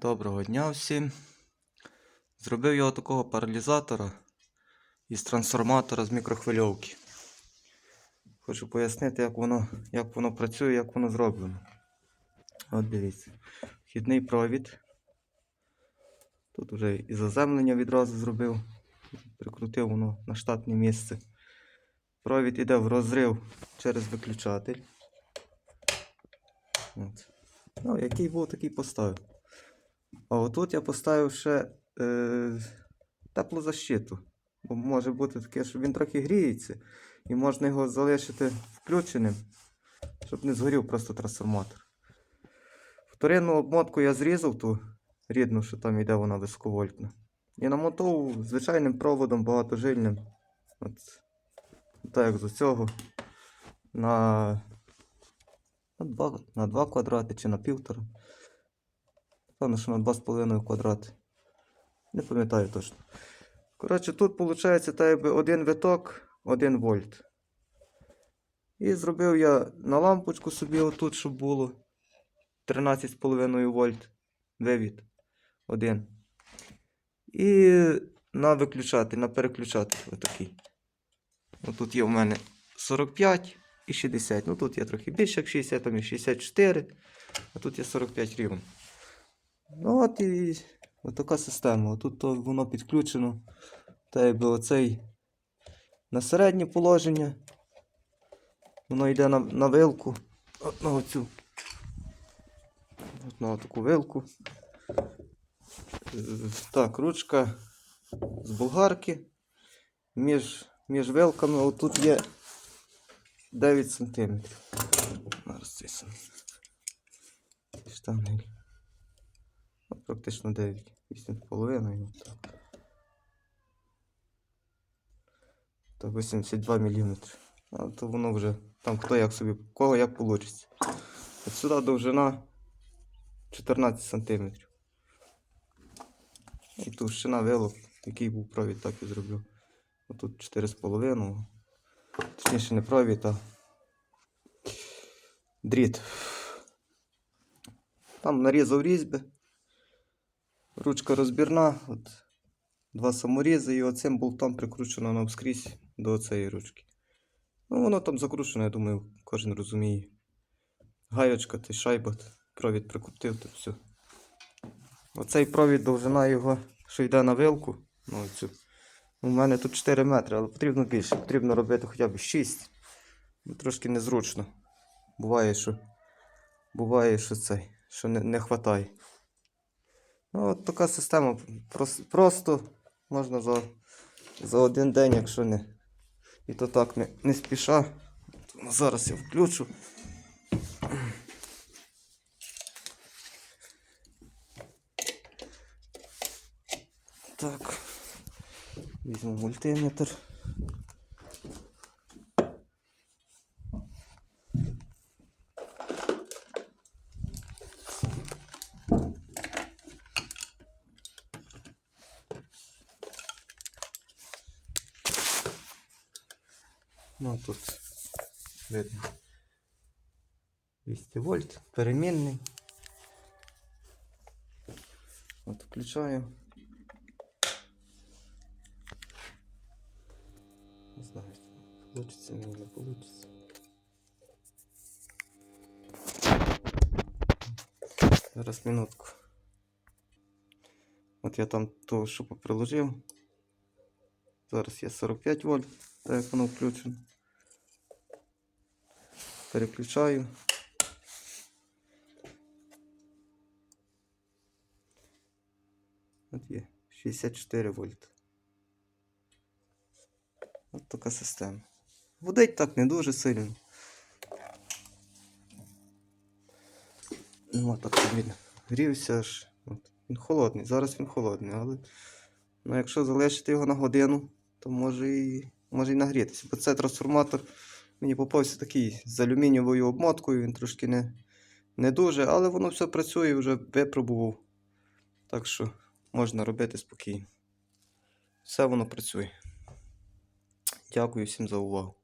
Доброго дня всім. Зробив я такого паралізатора із трансформатора з мікрохвильовки. Хочу пояснити, як воно, як воно працює, як воно зроблено. От дивіться. Вхідний провід. Тут вже і заземлення відразу зробив. Прикрутив воно на штатне місце. Провід іде в розрив через виключатель. От. Ну, який був, такий поставив. А отут я поставив ще е, теплозащиту. Бо може бути таке, що він трохи гріється, і можна його залишити включеним, щоб не згорів просто трансформатор. Вторинну обмотку я зрізав ту рідну, що там йде вона високовольтна. І намотав звичайним проводом багатожильним. От, так як з цього. На, на, 2, на 2 квадрати чи на півтора. Певно, що на 2,5 квадрати. Не пам'ятаю точно. Коротше, тут виходить так якби один виток, 1 вольт. І зробив я на лампочку собі отут, щоб було 13,5 вольт вивід. Один. І на виключатель, на переключатель отакий. Отут є в мене 45 і 60. Ну тут є трохи більше, як 60, там є 64, а тут є 45 рівно. Ну от і от така система. Тут воно підключено. Та якби оцей на середнє положення. Воно йде на, на вилку. От на оцю. От на таку вилку. Так, ручка з болгарки. Між, між вилками отут є 9 см. Зараз цей см. Штангель. Практично 9. 8,5. от Так. То 82 мм. А то воно вже там хто як собі, кого як вийде. От сюди довжина 14 см. І товщина вилок, який був провід, так і зроблю. Тут 4,5. Точніше не провід, а дріт. Там нарізав різьби. Ручка розбірна, от два саморізи і оцим болтом прикручено навскрізь до цієї ручки. Ну, воно там закручено, я думаю, кожен розуміє. Гаєчка, ти шайба, провід прикрутив, то все. Оцей провід довжина його, що йде на вилку. Ну, оцю. У мене тут 4 метри, але потрібно більше. Потрібно робити хоча б 6. Ну, Трошки незручно. Буває, що буває, що цей, що не, не хватає. Ну, от така система. Просто можна за, за один день, якщо не. І то так не, не спіша. Ну, зараз я включу. Так. Візьму мультиметр. Ну тут видно 200 вольт, перемінний. От включаю. Не знаю, получится мені не получится. Зараз минутку. От я там то, що приложив. Зараз є 45 вольт, Так як воно включено. Переключаю. От є 64 вольт. От така система. Водить так не дуже сильно. Ну, так він грівся аж. От. Він холодний. Зараз він холодний, але ну, якщо залишити його на годину, то може і, може і нагрітися. Бо це трансформатор мені попався такий з алюмінієвою обмоткою, він трошки не, не дуже, але воно все працює, вже випробував. Так що можна робити спокійно. Все воно працює. Дякую всім за увагу.